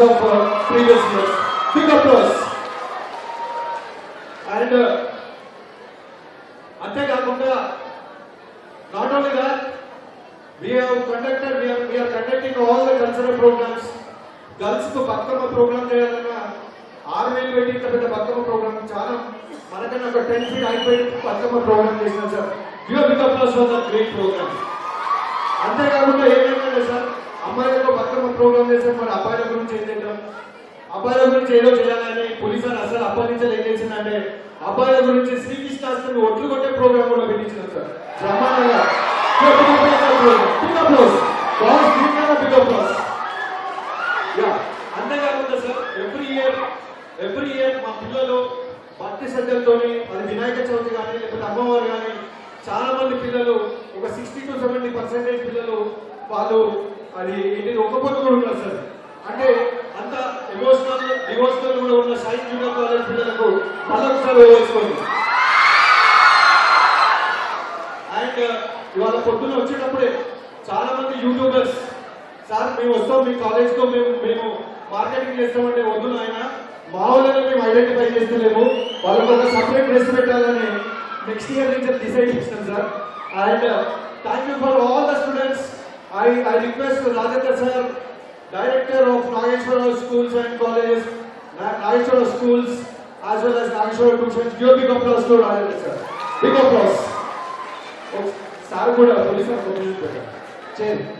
for previous years. Big applause. And uh, అంతేకాకుండా not only that we have conducted we are we are conducting all the cultural programs గర్ల్స్కు Bathukamma programme చేయాలన్నా ఆరు వేలు పెట్టి ఇంత పెద్ద బతుకమ్మ ప్రోగ్రామ్ చాలా మనకన్నా ఒక టెన్ ఫీట్ అయిపోయి బతుకమ్మ ప్రోగ్రామ్ చేసిన sir give big applause for the great programme అంతేకాకుండా ఏమైందంటే సార్ అమ్మాయిలకు బతుకమ్మ ప్రోగ్రామ్ చేస్తే మరి అబ్బాయిల గురించి ఏం తింటాం అబ్బాయిల గురించి ఏదో చేయాలని పోలీసు అసలు అప్పగించాలి ఏం చేసిందంటే అబ్బాయిల గురించి శ్రీకృష్ణాష్టమి ఒట్లు కొట్టే ప్రోగ్రామ్ కూడా పెట్టించిన సార్. బ్రహ్మాండంగా. అంతేకాకుండా sir every year every year మా పిల్లలు భక్తి శ్రద్ధలతోని అది వినాయక చవితి కానీ లేకపోతే అమ్మవారు కానీ చాలా మంది పిల్లలు ఒక సిక్స్టీ టు సెవెంటీ పర్సెంటేజ్ పిల్లలు వాళ్ళు అది ఇది ఒక్క పొద్దు కూడా ఉన్నారు సార్. అంటే అంత ఎమోషనల్ డివోషనల్ కూడా ఉన్న సైన్స్ జూనియర్ కాలేజ్ పిల్లలకు మళ్ళొకసారి వేసుకోండి అండ్ ఇవాళ పొద్దున్న వచ్చేటప్పుడే చాలా మంది యూట్యూబర్స్ సార్ మేము వస్తాం మీ కాలేజ్లో మేము మేము మార్కెటింగ్ చేస్తామంటే వద్దు ఆయన మా వాళ్ళని మేము ఐడెంటిఫై చేస్తలేము. వాళ్ళకి ఒక సపరేట్ డ్రెస్ పెట్టాలని నెక్స్ట్ ఇయర్ నుంచి డిసైడ్ చేస్తాం sir. And thank you for all the students. I, I request Radhika sir, director of Nageshwara Schools and Colleges, Nageshwara Schools, as well as Nageshwara Tuitions. Give a big applause to Radhika sir. Big applause. Oh, sir, good. Police are coming. Chair.